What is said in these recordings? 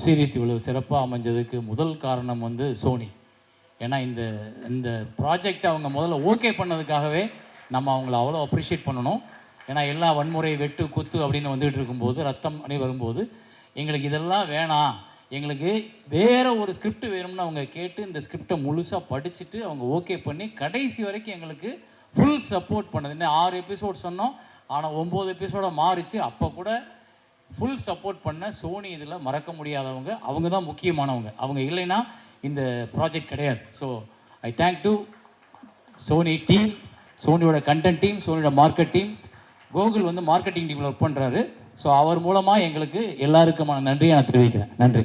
Web series இவ்வளவு சிறப்பாக அமைஞ்சதுக்கு முதல் காரணம் வந்து சோனி ஏன்னா இந்த இந்த ப்ராஜெக்ட் அவங்க முதல்ல ஓகே பண்ணதுக்காகவே நம்ம அவங்கள அவ்வளோ அப்ரிஷியேட் பண்ணணும். ஏன்னா எல்லா வன்முறை வெட்டு குத்து அப்படின்னு வந்துகிட்டு இருக்கும்போது ரத்தம் அணி வரும்போது எங்களுக்கு இதெல்லாம் வேணாம். எங்களுக்கு வேறு ஒரு ஸ்கிரிப்ட் வேணும்னு அவங்க கேட்டு இந்த ஸ்கிரிப்டை முழுசாக படிச்சுட்டு அவங்க ஓகே பண்ணி கடைசி வரைக்கும் எங்களுக்கு ஃபுல் சப்போர்ட் பண்ணது. இன்னும் ஆறு எபிசோட் சொன்னோம். ஆனால் ஒம்பது எபிசோட மாறிச்சு. அப்போ கூட ஃபுல் சப்போர்ட் பண்ண சோனி இதில் மறக்க முடியாதவங்க அவங்க தான் முக்கியமானவங்க. அவங்க இல்லைன்னா இந்த ப்ராஜெக்ட் கிடையாது. So I thank to Sony team சோனியோட content team சோனியோட மார்க்கெட் டீம் கோகுல் வந்து மார்க்கெட்டிங் டீமில் ஒர்க் பண்ணுறாரு ஸோ அவர் மூலமாக எங்களுக்கு எல்லாருக்குமான நன்றியை நான் தெரிவிக்கிறேன். நன்றி.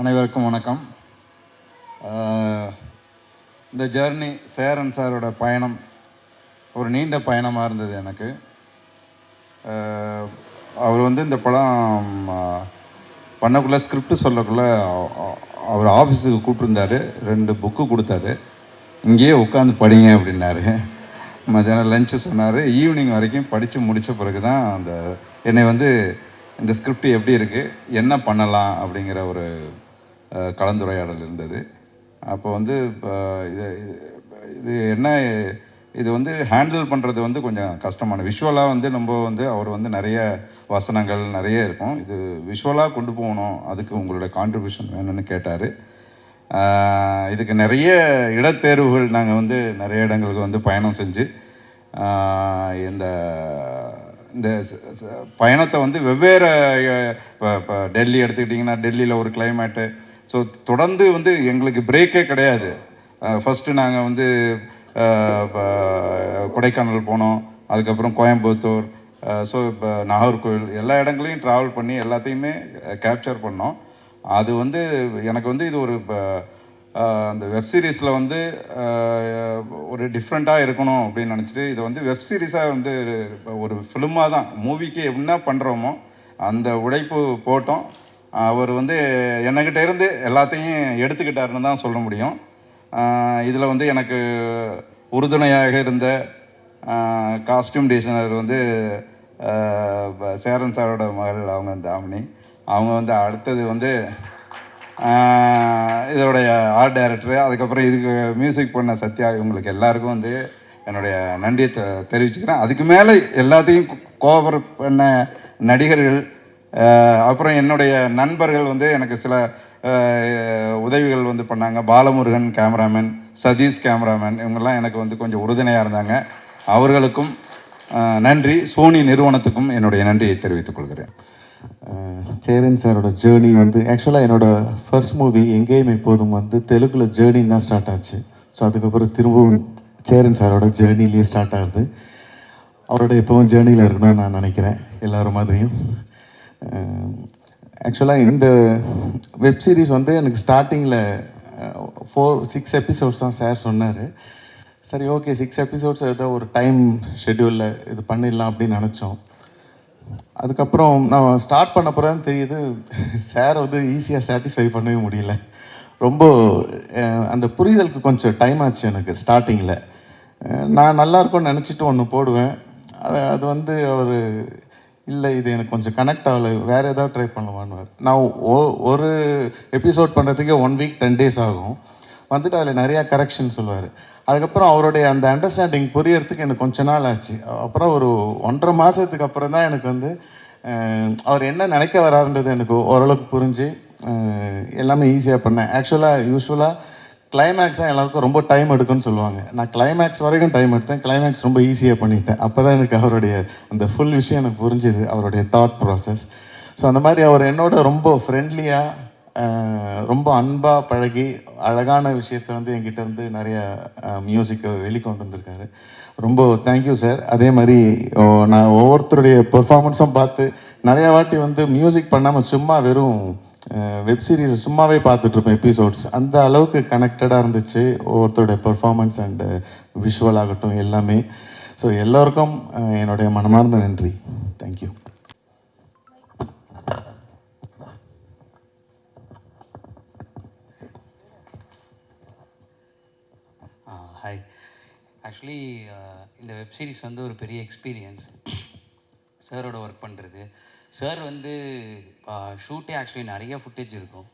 அனைவருக்கும் வணக்கம். இந்த ஜேர்னி சேரன் சாரோட பயணம் ஒரு நீண்ட பயணமாக இருந்தது எனக்கு. அவர் வந்து இந்த படம் பண்ணக்குள்ள ஸ்கிரிப்ட் சொல்லக்குள்ள அவர் ஆஃபீஸுக்கு கூப்பிட்டுருந்தாரு. ரெண்டு புக்கு கொடுத்தாரு. இங்கேயே உட்காந்து படிங்க அப்படின்னாரு. மத்தியானம் லஞ்சு சொன்னார். ஈவினிங் வரைக்கும் படித்து முடித்த பிறகு தான் அந்த என்னை வந்து இந்த ஸ்கிரிப்ட் எப்படி இருக்குது என்ன பண்ணலாம் அப்படிங்கிற ஒரு கலந்துரையாடல் இருந்தது. அப்போ வந்து இப்போ இது இது என்ன இது வந்து ஹேண்டில் பண்ணுறது வந்து கொஞ்சம் கஷ்டமான விஷுவலாக வந்து நம்ம வந்து அவர் வந்து நிறைய வசனங்கள் நிறைய இருக்கும். இது விஷுவலாக கொண்டு போகணும். அதுக்கு உங்களோட கான்ட்ரிபியூஷன் வேணும்னு கேட்டார். இதுக்கு நிறைய இடத்தேர்வுகள் நாங்கள் வந்து நிறைய இடங்களுக்கு வந்து பயணம் செஞ்சு இந்த இந்த பயணத்தை வந்து வெவ்வேறு இப்போ இப்போ டெல்லி எடுத்துக்கிட்டிங்கன்னா டெல்லியில் ஒரு கிளைமேட்டு ஸோ தொடர்ந்து வந்து எங்களுக்கு பிரேக்கே கிடையாது. ஃபஸ்ட்டு நாங்கள் வந்து கொடைக்கானல் போனோம். அதுக்கப்புறம் கோயம்புத்தூர் ஸோ இப்போ நாகர்கோவில் எல்லா இடங்களையும் ட்ராவல் பண்ணி எல்லாத்தையுமே கேப்சர் பண்ணோம். அது வந்து எனக்கு வந்து இது ஒரு இப்போ அந்த வெப் சீரிஸில் வந்து ஒரு டிஃப்ரெண்ட்டாக இருக்கணும் அப்படின்னு நினச்சிட்டு இது வந்து வெப் சீரிஸாக வந்து ஒரு ஃபிலிமாக தான். மூவிக்கு என்ன பண்ணுறோமோ அந்த உழைப்பு போட்டோம். அவர் வந்து என்னக்கிட்ட இருந்து எல்லாத்தையும் எடுத்துக்கிட்டாருன்னு தான் சொல்ல முடியும். இதில் வந்து எனக்கு உறுதுணையாக இருந்த காஸ்டியூம் டிசைனர் வந்து ப- சேரன் சாரோட மகள் அவங்க தாமினி. அவங்க வந்து அடுத்தது வந்து இதோடைய ஆர்ட் டைரக்டர் அதுக்கப்புறம் இதுக்கு மியூசிக் பண்ண சத்யா இவங்களுக்கு எல்லாருக்கும் வந்து என்னுடைய நன்றியை தெ தெரிவிச்சுக்கிறேன். அதுக்கு மேலே எல்லாத்தையும் கோபர் பண்ண நடிகர்கள் அப்புறம் என்னுடைய நண்பர்கள் வந்து எனக்கு சில உதவிகள் வந்து பண்ணாங்க. பாலமுருகன் கேமராமேன் சதீஷ் கேமராமேன் இவங்கெல்லாம் எனக்கு வந்து கொஞ்சம் உறுதுணையாக இருந்தாங்க. அவர்களுக்கும் நன்றி. சோனி நிறுவனத்துக்கும் என்னுடைய நன்றியை தெரிவித்துக் கொள்கிறேன். சேரன் சாரோட ஜேர்னி வந்து ஆக்சுவலாக என்னோடய ஃபர்ஸ்ட் மூவி எங்கேயும் எப்போதும் வந்து தெலுங்கில் ஜேர்னி தான் ஸ்டார்ட் ஆச்சு. ஸோ அதுக்கப்புறம் திரும்பவும் சேரன் சாரோட ஜேர்னிலேயே ஸ்டார்ட் ஆகுது. அவரோட எப்பவும் ஜேர்னியில் இருக்கணும்னு நான் நினைக்கிறேன். எல்லோரும் மாதிரியும். ஆக்சுவலாக இந்த வெப் சீரிஸ் வந்து எனக்கு ஸ்டார்டிங்கில் ஃபோர் சிக்ஸ் எபிசோட்ஸ் தான் சார் சொன்னார். சரி ஓகே சிக்ஸ் எபிசோட்ஸ் ஏதோ ஒரு டைம் ஷெட்யூலில் இது பண்ணிடலாம் அப்படின்னு நினச்சோம். அதுக்கப்புறம் நான் ஸ்டார்ட் பண்ண போகிறேன்னு தெரியுது. சார் வந்து ஈஸியாக சாட்டிஸ்ஃபை பண்ணவே முடியல. ரொம்ப uh, அந்த புரிதலுக்கு கொஞ்சம் டைம் ஆச்சு எனக்கு ஸ்டார்டிங்கில் நான் நல்லா இருக்கும்னு நினச்சிட்டு ஒன்று போடுவேன். அது அது வந்து அவர் இல்லை இது எனக்கு கொஞ்சம் கனெக்ட் ஆகலை. வேறு ஏதாவது ட்ரை பண்ணலாமான்னு நான் ஒ- ஒரு எபிசோட் பண்ணுறதுக்கே ஒன் வீக் டென் டேஸ் ஆகும். வந்துட்டு அதில் நிறையா கரெக்ஷன் சொல்லுவார். அதுக்கப்புறம் அவருடைய அந்த அண்டர்ஸ்டாண்டிங் புரியறதுக்கு எனக்கு கொஞ்ச நாள் ஆச்சு. அப்புறம் ஒரு ஒன்றரை மாதத்துக்கு அப்புறம் தான் எனக்கு வந்து அவர் என்ன நினைக்க வராருன்றது எனக்கு ஓரளவுக்கு புரிஞ்சு எல்லாமே ஈஸியாக பண்ணேன். ஆக்சுவலாக யூஸ்வலாக கிளைமேக்ஸாக எல்லாருக்கும் ரொம்ப டைம் எடுக்குன்னு சொல்லுவாங்க. நான் கிளைமேக்ஸ் வரைக்கும் டைம் எடுத்தேன். கிளைமேக்ஸ் ரொம்ப ஈஸியாக பண்ணிட்டேன். அப்போ தான் எனக்கு அவருடைய அந்த ஃபுல் விஷயம் எனக்கு புரிஞ்சுது அவருடைய தாட் ப்ராசஸ் ஸோ அந்த மாதிரி அவர் என்னோட ரொம்ப ஃப்ரெண்ட்லியாக ரொம்ப அன்பாக பழகி அழகான விஷயத்த வந்து என்கிட்ட இருந்து நிறைய மியூசிக்கை வெளிக்கொண்டு வந்திருக்காரு. ரொம்ப தேங்க்யூ சார் அதே மாதிரி நான் ஒவ்வொருத்தருடைய பெர்ஃபார்மன்ஸும் பார்த்து நிறையா வாட்டி வந்து மியூசிக் பண்ணாமல் சும்மா வெறும் வெப் சீரிஸ் சும்மாவே பார்த்துட்டு இருப்பேன் எபிசோட்ஸ் அந்த அளவுக்கு கனெக்டடாக இருந்துச்சு. ஒவ்வொருத்தருடைய பெர்ஃபார்மன்ஸ் அண்டு விஷுவல் ஆகட்டும் எல்லாமே. ஸோ எல்லோருக்கும் என்னுடைய மனமார்ந்த நன்றி. தேங்க்யூ ஹாய் ஆக்சுவலி இந்த வெப் சீரிஸ் வந்து ஒரு பெரிய எக்ஸ்பீரியன்ஸ் சாரோட ஒர்க் பண்ணுறது சார் வந்து ஷூட்டே ஆக்சுவலி நிறைய ஃபுட்டேஜ் இருக்கும்.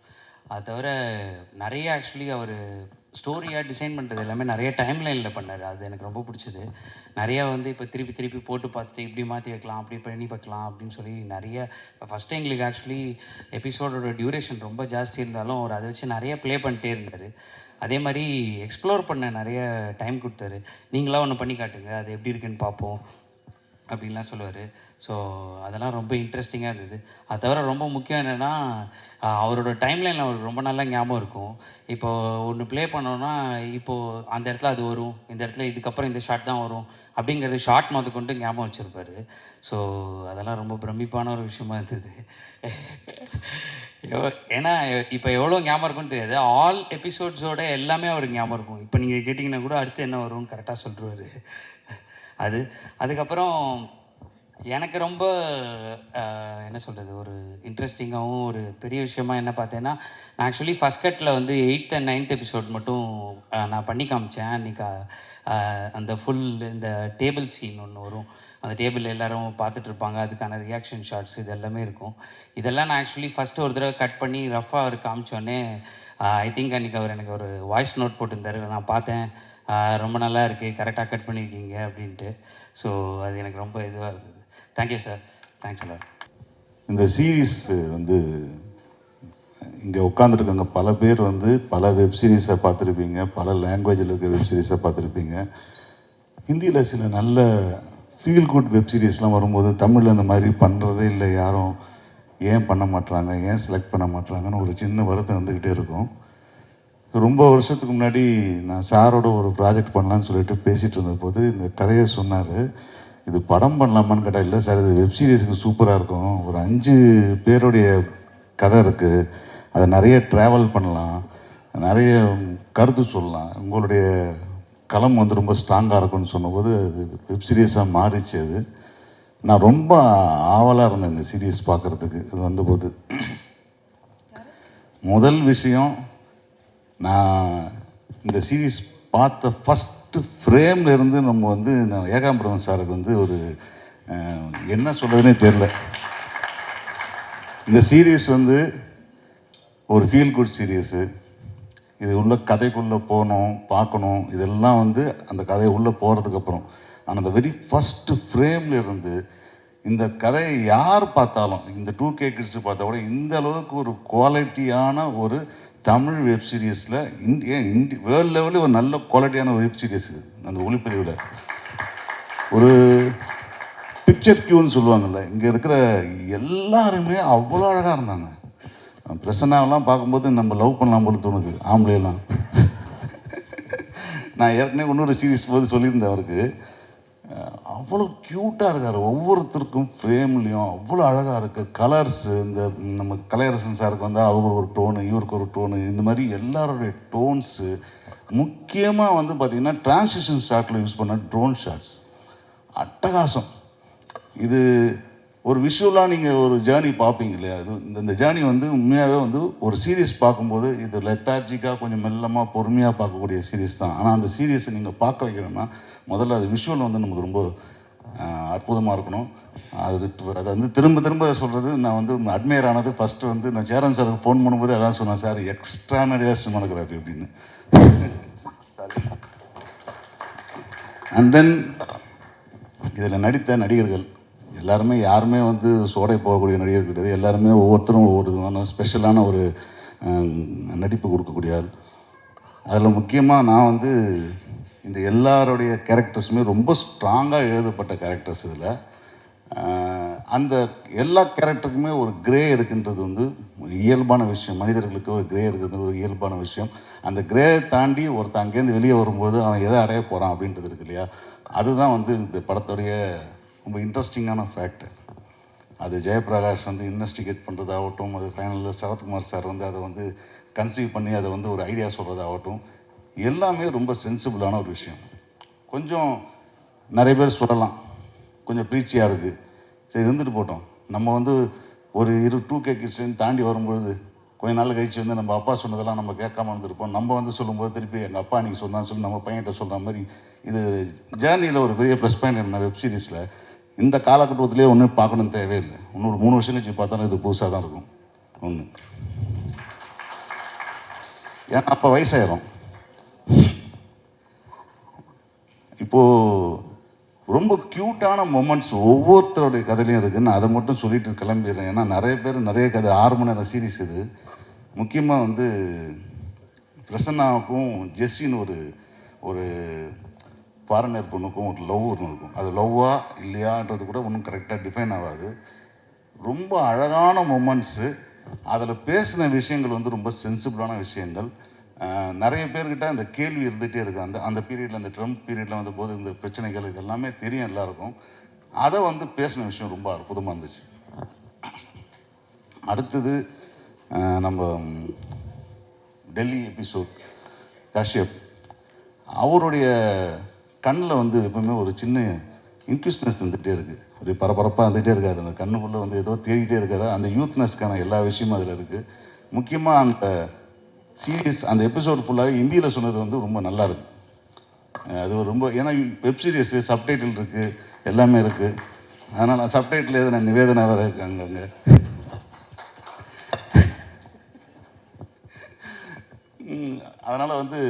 அது தவிர நிறைய ஆக்சுவலி அவர் ஸ்டோரியாக டிசைன் பண்ணுறது எல்லாமே நிறைய டைம் லைனில் பண்ணார். அது எனக்கு ரொம்ப பிடிச்சது. நிறையா வந்து இப்போ திருப்பி திருப்பி போட்டு பார்த்துட்டு இப்படி மாற்றி வைக்கலாம் அப்படி பண்ணி பார்க்கலாம் அப்படின்னு சொல்லி நிறைய ஃபஸ்ட்டு எங்களுக்கு ஆக்சுவலி எபிசோடோட டியூரேஷன் ரொம்ப ஜாஸ்தி இருந்தாலும் அவர் அதை வச்சு நிறைய ப்ளே பண்ணிட்டே இருந்தார். அதே மாதிரி எக்ஸ்ப்ளோர் பண்ண நிறைய டைம் கொடுத்தாரு. நீங்களாம் ஒன்று பண்ணி காட்டுங்க. அது எப்படி இருக்குன்னு பார்ப்போம். அப்படின்லாம் சொல்லுவார். ஸோ அதெல்லாம் ரொம்ப இன்ட்ரெஸ்டிங்காக இருந்தது. அது தவிர ரொம்ப முக்கியம் என்னென்னா அவரோட டைம்லைனில் அவருக்கு ரொம்ப நல்லா ஞாபகம் இருக்கும். இப்போது ஒன்று ப்ளே பண்ணோன்னா இப்போது அந்த இடத்துல அது வரும் இந்த இடத்துல இதுக்கப்புறம் இந்த ஷாட் தான் வரும் அப்படிங்கிறது ஷார்ட் முத கொண்டு ஞாபகம் வச்சுருப்பார். ஸோ அதெல்லாம் ரொம்ப பிரமிப்பான ஒரு விஷயமா இருந்தது. ஏன்னா இப்போ எவ்வளோ ஞாபகம் இருக்கும்னு தெரியாது. ஆல் எபிசோட்ஸோட எல்லாமே அவருக்கு ஞாபகம் இருக்கும். இப்போ நீங்கள் கேட்டிங்கன்னா கூட அடுத்து என்ன வரும் கரெக்டாக சொல்லிடுவார் அது. அதுக்கப்புறம் எனக்கு ரொம்ப என்ன சொல்கிறது ஒரு இன்ட்ரெஸ்டிங்காகவும் ஒரு பெரிய விஷயமா என்ன பார்த்தேன்னா நான் ஆக்சுவலி ஃபஸ்ட் கட்டில் வந்து எயித் அண்ட் நைன்த் எபிசோட் மட்டும் நான் பண்ணி காமிச்சேன். அன்றைக்கி அந்த ஃபுல் இந்த டேபிள் சீன் ஒன்று வரும். அந்த டேபிள் எல்லாரும் பார்த்துட்டு இருப்பாங்க. அதுக்கான ரியாக்ஷன் ஷார்ட்ஸ் இது எல்லாமே இருக்கும். இதெல்லாம் நான் ஆக்சுவலி ஃபஸ்ட்டு ஒரு தடவை கட் பண்ணி ரஃபாக அவர் காமிச்சோடனே ஐ திங்க் அன்றைக்கி அவர் எனக்கு ஒரு வாய்ஸ் நோட் போட்டிருந்தாரு. நான் பார்த்தேன். ரொம்ப நல்லா இருக்குது கரெக்டாக கட் பண்ணியிருக்கீங்க அப்படின்ட்டு. ஸோ அது எனக்கு ரொம்ப இதுவாக இருந்தது. தேங்க்யூ சார் தேங்க்ஸ் எல்லாம் இந்த சீரீஸ் வந்து இங்கே உட்காந்துருக்கவங்க பல பேர் வந்து பல வெப் சீரீஸை பார்த்துருப்பீங்க பல லாங்குவேஜில் இருக்க வெப் சீரிஸை பார்த்துருப்பீங்க. ஹிந்தியில் சில நல்ல ஃபீல் குட் வெப் சீரிஸ்லாம் வரும்போது தமிழில் அந்த மாதிரி பண்ணுறதே இல்லை யாரும் ஏன் பண்ண மாட்டுறாங்க ஏன் செலக்ட் பண்ண மாட்றாங்கன்னு ஒரு சின்ன வருத்தம் வந்துக்கிட்டே இருக்கும். ரொம்ப வருஷத்துக்கு முன்னாடி நான் சாரோட ஒரு ப்ராஜெக்ட் பண்ணலான்னு சொல்லிட்டு பேசிகிட்டு இருந்தபோது இந்த கதையை சொன்னார். இது படம் பண்ணலாமான்னு கேட்டால் இல்லை சார் இது வெப்சீரிஸுக்கு சூப்பராக இருக்கும். ஒரு அஞ்சு பேருடைய கதை இருக்குது அதை நிறைய ட்ராவல் பண்ணலாம். நிறைய கருத்து சொல்லலாம். உங்களுடைய களம் வந்து ரொம்ப ஸ்ட்ராங்காக இருக்கும்னு சொன்னபோது அது வெப்சீரியஸாக மாறிச்சு அது. நான் ரொம்ப ஆவலாக இருந்தேன் இந்த சீரியஸ் பார்க்குறதுக்கு. இது வந்தபோது. முதல் விஷயம் நான் இந்த சீரீஸ் பார்த்த ஃபஸ்ட்டு ஃப்ரேம்ல இருந்து நம்ம வந்து நான் ஏகாம்பரம் சாருக்கு வந்து ஒரு என்ன சொல்கிறதுனே தெரில இந்த சீரீஸ் வந்து ஒரு ஃபீல் குட் சீரியஸு இது உள்ள கதைக்குள்ளே போகணும் பார்க்கணும். இதெல்லாம் வந்து அந்த கதை உள்ளே போகிறதுக்கப்புறம் ஆனால் அந்த வெரி ஃபஸ்ட்டு ஃப்ரேமில் இருந்து இந்த கதையை யார் பார்த்தாலும் இந்த டூ கே கிட்ஸ் பார்த்தா கூட இந்த அளவுக்கு ஒரு குவாலிட்டியான ஒரு தமிழ் வெப் சீரியஸில் இந்தியா இந்தி வேர்ல்டு லெவலில் ஒரு நல்ல குவாலிட்டியான வெப் சீரியஸ் இது. அந்த ஒளிப்பதிவில். ஒரு பிக்சர் கியூன்னு சொல்லுவாங்கல்ல இங்கே இருக்கிற எல்லாருமே அவ்வளோ அழகாக இருந்தாங்க. பிரசன்னாவெல்லாம் பார்க்கும்போது நம்ம லவ் பண்ணலாம் போல தோணுது ஆம்பளையெல்லாம். நான் ஏற்கனவே இன்னொரு சீரியஸ் போது சொல்லியிருந்தேன் அவருக்கு. அவ்வளோ க்யூட்டாக இருக்கார். ஒவ்வொருத்தருக்கும் ஃப்ரேம்லேயும் அவ்வளோ அழகாக இருக்குது கலர்ஸு இந்த நம்ம கலையரசன் சாருக்கு வந்து அவருக்கு ஒரு டோனு இவருக்கு ஒரு டோனு இந்த மாதிரி எல்லாருடைய டோன்ஸு முக்கியமாக வந்து பார்த்திங்கன்னா டிரான்சிஷன் ஷாட்டில் யூஸ் பண்ண ட்ரோன் ஷாட்ஸ் அட்டகாசம். இது ஒரு விஷுவலாக நீங்கள் ஒரு ஜேர்னி பார்ப்பீங்க இல்லையா? இது இந்த இந்த ஜேர்னி வந்து உண்மையாகவே வந்து ஒரு சீரியஸ் பார்க்கும்போது இது லெத்தார்ஜிக்காக கொஞ்சம் மெல்லமாக பொறுமையாக பார்க்கக்கூடிய சீரியஸ் தான். ஆனால் அந்த சீரியஸை நீங்கள் பார்க்க வைக்கணும்னா முதல்ல அது விஷுவல் வந்து நமக்கு ரொம்ப அற்புதமாக இருக்கணும். அது அதை வந்து திரும்ப திரும்ப சொல்கிறது நான் வந்து அட்மையர் ஆனது ஃபஸ்ட்டு வந்து நான் சேரன் சாருக்கு ஃபோன் பண்ணும்போது அதான் சொன்னேன் சார் எக்ஸ்ட்ரானரியாக சினிமானோகிராஃபி அப்படின்னு. அண்ட் தென் இதில் நடித்த நடிகர்கள் எல்லாருமே யாருமே வந்து சோடை போகக்கூடிய நடிகர் கிடையாது. எல்லாருமே ஒவ்வொருத்தரும் ஒவ்வொரு விதமான ஸ்பெஷலான ஒரு நடிப்பு கொடுக்கக்கூடிய ஆள். அதில் முக்கியமாக நான் வந்து இந்த எல்லாருடைய கேரக்டர்ஸுமே ரொம்ப ஸ்ட்ராங்காக எழுதப்பட்ட கேரக்டர்ஸ் இதில். அந்த எல்லா கேரக்டருக்குமே ஒரு கிரே இருக்குன்றது வந்து இயல்பான விஷயம். மனிதர்களுக்கு ஒரு கிரே இருக்கிறது ஒரு இயல்பான விஷயம். அந்த கிரே தாண்டி ஒருத்தன் அங்கேருந்து வெளியே வரும்போது அவன் எதை அடைய போகிறான் அப்படின்றது இருக்கு இல்லையா? அதுதான் வந்து இந்த படத்துடைய ரொம்ப இன்ட்ரெஸ்டிங்கான ஃபேக்ட் அது ஜெயபிரகாஷ் வந்து இன்வெஸ்டிகேட் பண்ணுறதாகட்டும் அது ஃபைனலில் சரத்குமார் சார் வந்து அதை வந்து கன்சீவ் பண்ணி அதை வந்து ஒரு ஐடியா சொல்கிறதாகட்டும் எல்லாமே ரொம்ப சென்சிபிளான ஒரு விஷயம். கொஞ்சம் நிறைய பேர் சொல்லலாம். கொஞ்சம் ப்ரீச்சியாக இருக்குது சரி இருந்துட்டு போட்டோம். நம்ம வந்து ஒரு இரு டூ கே கிட்ஸ்லேருந்து தாண்டி வரும்பொழுது கொஞ்ச நாள் கழிச்சு வந்து நம்ம அப்பா சொன்னதெல்லாம் நம்ம கேட்காம இருந்திருப்போம். நம்ம வந்து சொல்லும்போது திருப்பி எங்கள் அப்பா அன்றைக்கி சொன்னான்னு சொல்லி நம்ம பையன்கிட்ட சொல்கிற மாதிரி இது ஜேர்னியில் ஒரு பெரிய ப்ளஸ் பாயிண்ட் என்ன வெப் சீரிஸில் இந்த காலகட்டத்திலே ஒன்றும் பார்க்கணும் தேவையில்லை. இன்னொரு மூணு வருஷம் கழிச்சு பார்த்தாலும் இது புதுசாக தான் இருக்கும். ஒன்று ஏன்னா அப்போ வயசாயிரும். இப்போது ரொம்ப க்யூட்டான மொமெண்ட்ஸ் ஒவ்வொருத்தருடைய கதையிலையும் இருக்குது நான் அதை மட்டும் சொல்லிட்டு கிளம்பிடுறேன். ஏன்னா நிறைய பேர் நிறைய கதை ஆறு மணி நேரம் சீரீஸ் இது. முக்கியமாக வந்து பிரசன்னாவுக்கும் ஜெஸ்ஸின்னு ஒரு ஒரு ஃபாரினர் பொண்ணுக்கும் ஒரு லவ் ஒன்று இருக்கும். அது லவ்வா இல்லையான்றது கூட ஒன்றும் கரெக்டாக டிஃபைன் ஆகாது. ரொம்ப அழகான மூமெண்ட்ஸு அதில் பேசின விஷயங்கள் வந்து ரொம்ப சென்சிபிளான விஷயங்கள். நிறைய பேர்கிட்ட அந்த கேள்வி இருந்துகிட்டே இருக்குது அந்த அந்த பீரியடில் அந்த ட்ரம்ப் பீரியடில் வந்த போது இந்த பிரச்சனைகள் இது எல்லாமே தெரியும் எல்லாருக்கும். அதை வந்து பேசின விஷயம் ரொம்ப அற்புதமாக இருந்துச்சு. அடுத்தது நம்ம டெல்லி எபிசோட் கஷ்யப். அவருடைய கண்ணில் வந்து எப்பவுமே ஒரு சின்ன இன்க்யூஸ்னஸ் இருந்துகிட்டே இருக்குது அப்படியே பரபரப்பாக இருந்துகிட்டே இருக்காரு. அந்த கண்ணுக்குள்ளே வந்து ஏதோ தேடிகிட்டே இருக்காரு. அந்த யூத்னஸ்க்கான எல்லா விஷயமும் அதில் இருக்குது முக்கியமாக அந்த சீரியஸ் அந்த எபிசோட் ஃபுல்லாகவே ஹிந்தியில் சொன்னது வந்து ரொம்ப நல்லா இருக்கு. அது ஒரு ரொம்ப ஏன்னா வெப் சீரியஸு சப்டைட்டில் இருக்குது எல்லாமே இருக்குது அதனால் சப்டைட்டில் எதுனா நிவேதனா வேறு இருக்காங்க அங்கே. அதனால் வந்து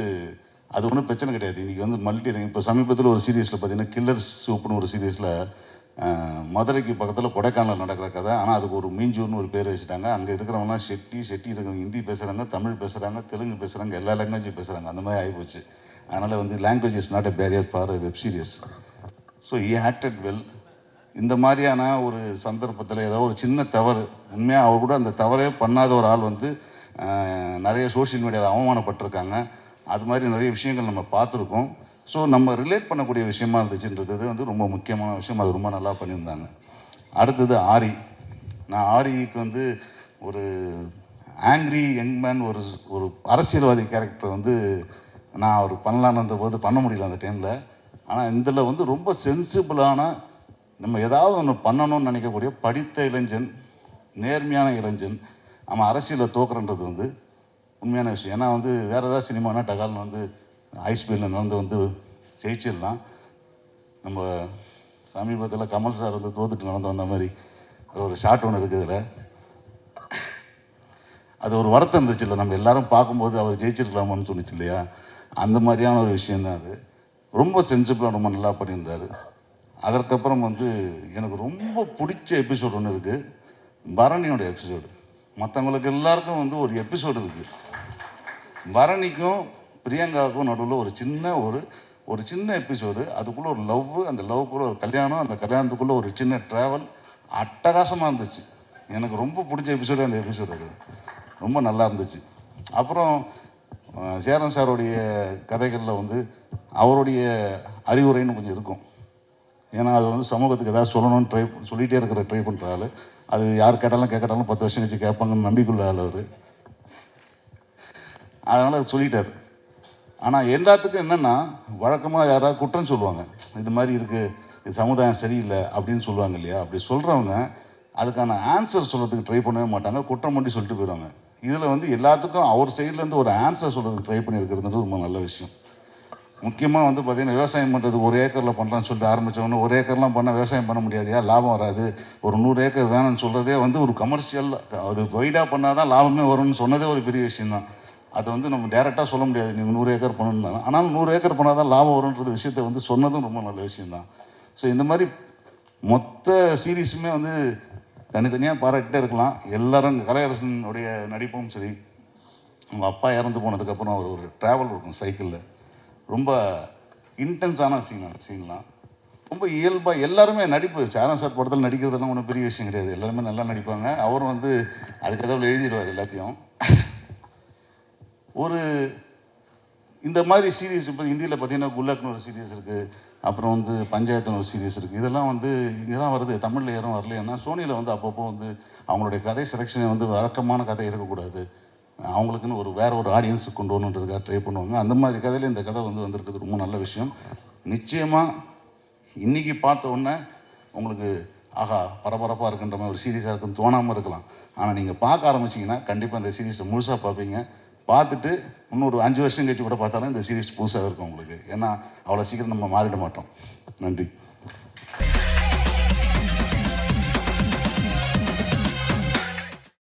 அது ஒன்றும் பிரச்சனை கிடையாது. இன்றைக்கி வந்து மல்டி இப்போ சமீபத்தில் ஒரு சீரியஸில் பார்த்தீங்கன்னா கில்லர்ஸ் சூப்புனு ஒரு சீரியஸில் மதுரைக்கு பக்கத்தில் கொடைக்கானல் நடக்கிற கதை. ஆனால் அதுக்கு ஒரு மீஞ்சூர்னு ஒரு பேர் வச்சுட்டாங்க. அங்கே இருக்கிறவங்களாம் செட்டி செட்டி இருக்கிறவங்க ஹிந்தி பேசுகிறாங்க தமிழ் பேசுகிறாங்க தெலுங்கு பேசுகிறாங்க எல்லா லாங்குவேஜும் பேசுகிறாங்க அந்த மாதிரி ஆகிப்போச்சு. அதனால் வந்து language is not a barrier for web series so I acted well இந்த மாதிரியான ஒரு சந்தர்ப்பத்தில் ஏதோ ஒரு சின்ன தவறு. உண்மையாக அவர் கூட அந்த தவறே பண்ணாத ஒரு ஆள் வந்து நிறைய சோஷியல் மீடியாவில் அவமானப்பட்டிருக்காங்க. அது மாதிரி நிறைய விஷயங்கள் நம்ம பார்த்துருக்கோம். ஸோ நம்ம ரிலேட் பண்ணக்கூடிய விஷயமா இருந்துச்சுன்றது வந்து ரொம்ப முக்கியமான விஷயம். அது ரொம்ப நல்லா பண்ணியிருந்தாங்க. அடுத்தது ஆரி. நான் ஆரிக்கு வந்து ஒரு ஆங்க்ரி யங்மேன் ஒரு ஒரு அரசியல்வாதி கேரக்டர் வந்து நான் அவர் பண்ணலான்னு போது பண்ண முடியல அந்த டைமில் ஆனால் இதில் வந்து ரொம்ப சென்சிபிளான நம்ம ஏதாவது ஒன்று பண்ணணும்னு நினைக்கக்கூடிய படித்த இளைஞன் நேர்மையான இளைஞன் நம்ம அரசியலில் தோக்குறன்றது வந்து உண்மையான விஷயம். ஏன்னா வந்து வேறு ஏதாவது சினிமானா டகால்னு வந்து ஐஸ்பீடில் நடந்து வந்து ஜெயிச்சிடலாம். நம்ம சமீபத்தில் கமல் சார் வந்து தோத்துட்டு நடந்து வந்த மாதிரி ஒரு ஷார்ட் ஒன்று இருக்குது இதில். அது ஒரு வருத்தம் இருந்துச்சு இல்லை நம்ம எல்லாரும் பார்க்கும்போது அவர் ஜெயிச்சிருக்கலாமான்னு சொன்னிச்சு இல்லையா? அந்த மாதிரியான ஒரு விஷயந்தான் அது. ரொம்ப சென்சிபிளாக ரொம்ப நல்லா பண்ணியிருந்தார். அதற்கப்புறம் வந்து எனக்கு ரொம்ப பிடிச்ச எபிசோடு ஒன்று இருக்குது பரணியோட எபிசோடு மற்றவங்களுக்கு எல்லாருக்கும் வந்து ஒரு எபிசோடு இருக்குது பரணிக்கும் பிரியங்காவுக்கும் நடுவில் ஒரு சின்ன ஒரு ஒரு சின்ன எபிசோடு அதுக்குள்ளே ஒரு லவ் அந்த லவ்க்குள்ளே ஒரு கல்யாணம் அந்த கல்யாணத்துக்குள்ளே ஒரு சின்ன ட்ராவல் அட்டகாசமாக இருந்துச்சு. எனக்கு ரொம்ப பிடிச்ச எபிசோடு அந்த எபிசோடு அது. ரொம்ப நல்லா இருந்துச்சு. அப்புறம் சேரன் சாருடைய கதைகளில் வந்து அவருடைய அறிவுரைன்னு கொஞ்சம் இருக்கும். ஏன்னா அது வந்து சமூகத்துக்கு ஏதாவது சொல்லணும்னு ட்ரை சொல்லிகிட்டே இருக்கிற ட்ரை பண்ணுற ஆள். அது யார் கேட்டாலும் கேட்கட்டாலும் பத்து வருஷம் கழிச்சு கேட்பாங்கன்னு நம்பிக்கையுள்ள ஆள் அவர். அதனால் சொல்லிட்டார். ஆனால் எல்லாத்துக்கும் என்னென்னா வழக்கமாக யாராவது குற்றம் சொல்லுவாங்க. இது மாதிரி இருக்குது இது சமுதாயம் சரியில்லை அப்படின்னு சொல்லுவாங்க இல்லையா? அப்படி சொல்கிறவங்க அதுக்கான ஆன்சர் சொல்கிறதுக்கு ட்ரை பண்ணவே மாட்டாங்க குற்றம் மட்டும் சொல்லிட்டு போயிடுவாங்க. இதில் வந்து எல்லாத்துக்கும் அவர் சைட்லேருந்து ஒரு ஆன்சர் சொல்கிறதுக்கு ட்ரை பண்ணியிருக்கிறது ரொம்ப நல்ல விஷயம். முக்கியமாக வந்து பார்த்திங்கன்னா விவசாயம் பண்ணுறது ஒரு ஏக்கரில் பண்ணுறான்னு சொல்லிட்டு ஆரம்பித்தவொன்னே ஒரு ஏக்கர்லாம் பண்ணால் விவசாயம் பண்ண முடியாதியா? லாபம் வராது. ஒரு நூறு ஏக்கர் வேணும்னு சொல்கிறதே வந்து ஒரு கமர்ஷியல் அது வைடாக பண்ணால் தான் லாபமே வரும்னு சொன்னதே ஒரு பெரிய விஷயம் தான் அதை வந்து நம்ம டேரெக்டாக சொல்ல முடியாது. நீங்கள் நூறு ஏக்கர் பண்ணணும் ஆனால் நூறு ஏக்கர் பண்ணால் தான் லாபம் வரும்ன்றது விஷயத்தை வந்து சொன்னதும் ரொம்ப நல்ல விஷயந்தான் ஸோ இந்த மாதிரி மொத்த சீரீஸுமே வந்து தனித்தனியாக பாராட்டிகிட்டே இருக்கலாம். எல்லாரும் கலையரசனுடைய நடிப்பும் சரி அவங்க அப்பா இறந்து போனதுக்கப்புறம் அவர் ஒரு ட்ராவல் இருக்கும் சைக்கிளில் ரொம்ப இன்டென்ஸான சீன் சீன்லாம் ரொம்ப இயல்பாக எல்லாருமே நடிப்பு சாரன் சார் படத்தில் நடிக்கிறதெல்லாம் ஒன்றும் பெரிய விஷயம் கிடையாது. எல்லாருமே நல்லா நடிப்பாங்க. அவரும் வந்து அதுக்கு எழுதிடுவார் எல்லாத்தையும். ஒரு இந்த மாதிரி சீரியஸ் இப்போ ஹிந்தியில் பார்த்தீங்கன்னா குல்லக்னு ஒரு சீரியஸ் இருக்குது அப்புறம் வந்து பஞ்சாயத்துன்னு ஒரு சீரியஸ் இருக்குது இதெல்லாம் வந்து இதெல்லாம் வருது. தமிழில் யாரும் வரலைன்னா சோனியில் வந்து அப்பப்போ வந்து அவங்களுடைய கதை செலெக்ஷனை வந்து வழக்கமான கதை இருக்கக்கூடாது. அவங்களுக்குன்னு ஒரு வேற ஒரு ஆடியன்ஸுக்கு கொண்டு வரணுன்றதுக்காக ட்ரை பண்ணுவாங்க. அந்த மாதிரி கதையில் இந்த கதை வந்து வந்திருக்குது ரொம்ப நல்ல விஷயம். நிச்சயமாக இன்றைக்கி பார்த்த உடனே உங்களுக்கு ஆஹா பரபரப்பாக இருக்குன்ற மாதிரி ஒரு சீரியஸாக இருக்குன்னு தோணாமல் இருக்கலாம். ஆனால் நீங்கள் பார்க்க ஆரம்பிச்சீங்கன்னா கண்டிப்பாக அந்த சீரீஸை முழுசாக பார்ப்பீங்க. பார்த்துட்டு இன்னொரு அஞ்சு வருஷம் கழிச்சு கூட பார்த்தாலும் இந்த சீரீஸ் புதுசாக இருக்கும் உங்களுக்கு. ஏன்னா அவ்வளோ சீக்கிரம் நம்ம மாறிட மாட்டோம். நன்றி.